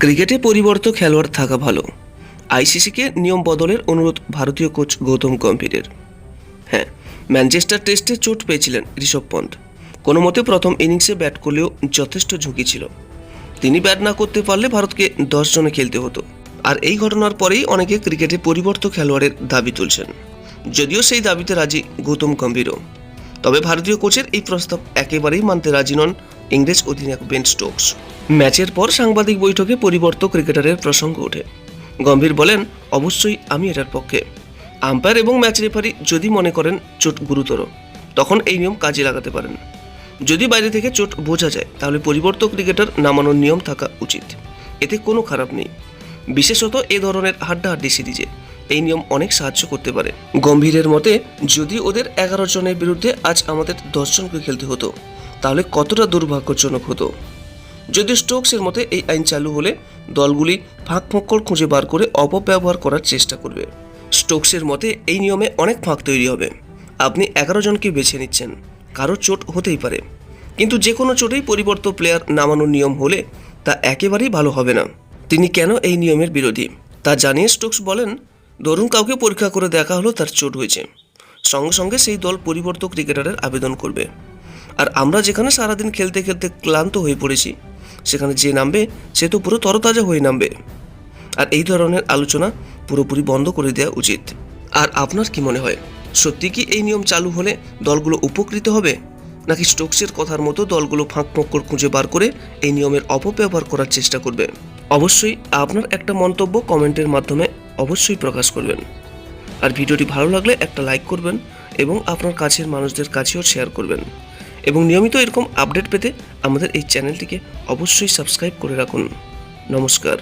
ক্রিকেটে পরিবর্ত খেলোয়াড় থাকা ভালো। আইসিসিকে নিয়ম বদলের অনুরোধ ভারতীয় কোচ গৌতম গম্ভীরের। হ্যাঁ ম্যানচেস্টার টেস্টে চোট পেয়েছিলেন ঋষভ পন্থ কোনো মতে প্রথম ইনিংসে ব্যাট করলেও যথেষ্ট ঝুঁকি ছিল। তিনি ব্যাট না করতে পারলে ভারতকে দশ জনে খেলতে হতো। আর এই ঘটনার পরেই অনেকে ক্রিকেটে পরিবর্ত খেলোয়াড়ের দাবি তুলছেন। যদিও সেই দাবিতে রাজি গৌতম গম্ভীরও। তবে ভারতীয় কোচের এই প্রস্তাব একেবারেই মানতে রাজি নন ইংরেজ অধিনায়ক বেন স্টোকস। ম্যাচের পর সাংবাদিক বৈঠকে পরিবর্ত ক্রিকেটারের প্রসঙ্গ ওঠে। গম্ভীর বলেন, অবশ্যই আমি এটার পক্ষে। আম্পায়ার এবং ম্যাচ রেফারি যদি মনে করেন চোট গুরুতর, তখন এই নিয়ম কাজে লাগাতে পারেন। যদি বাইরে থেকে চোট বোঝা যায়, তাহলে পরিবর্ত ক্রিকেটার নামানোর নিয়ম থাকা উচিত। এতে কোনো খারাপ নেই। বিশেষত এ ধরনের হাড্ডাহাড্ডি সিরিজে। এই নিয়ম অনেক সাহায্য করতে পারে। গম্ভীরের মতে, যদি ওদের এগারো জনের বিরুদ্ধে আজ আমাদের দশজনকে খেলতে হতো তাহলে কতটা দুর্ভাগ্যজনক হতো? যদি স্টোকসের মতে এই আইন চালু হলে দলগুলি ফাঁক ফোঁকর খুঁজে বার করে অপব্যবহার করার চেষ্টা করবে। স্টোকসের মতে এই নিয়মে অনেক ফাঁক তৈরি হবে। আপনি এগারো জনকে বেছে নিচ্ছেন। কারও চোট হতেই পারে। কিন্তু যে কোনো চোটেই পরিবর্ত প্লেয়ার নামানোর নিয়ম হলে তা একেবারেই ভালো হবে না। তিনি কেন এই নিয়মের বিরোধী? তা জানিয়ে স্টোকস বলেন, ধরুন কাউকে পরীক্ষা করে দেখা হলো তার চোট হয়েছে। সঙ্গে সঙ্গে সেই দল পরিবর্ত ক্রিকেটারের আবেদন করবে। আর আমরা যেখানে সারাদিন খেলতে খেলতে ক্লান্ত হয়ে পড়েছি, সেখানে যে নামবে, সে তো পুরো তরতাজা হয়ে নামবে। আর এই ধরনের আলোচনা পুরোপুরি বন্ধ করে দেওয়া উচিত। আর আপনার কি মনে হয়, সত্যি কি এই নিয়ম চালু হলে দলগুলো উপকৃত হবে? নাকি স্টোকসের কথার মতো দলগুলো ফাঁক ফোঁকর খুঁজে বার করে এই নিয়মের অপব্যবহার করার চেষ্টা করবে? অবশ্যই আপনার একটা মন্তব্য কমেন্টের মাধ্যমে অবশ্যই প্রকাশ করবেন। আর ভিডিওটি ভালো লাগলে একটা লাইক করবেন এবং আপনার কাছের মানুষদের কাছেও শেয়ার করবেন। এবং নিয়মিত এরকম আপডেট পেতে আমাদের এই চ্যানেলটিকে অবশ্যই সাবস্ক্রাইব করে রাখুন। নমস্কার।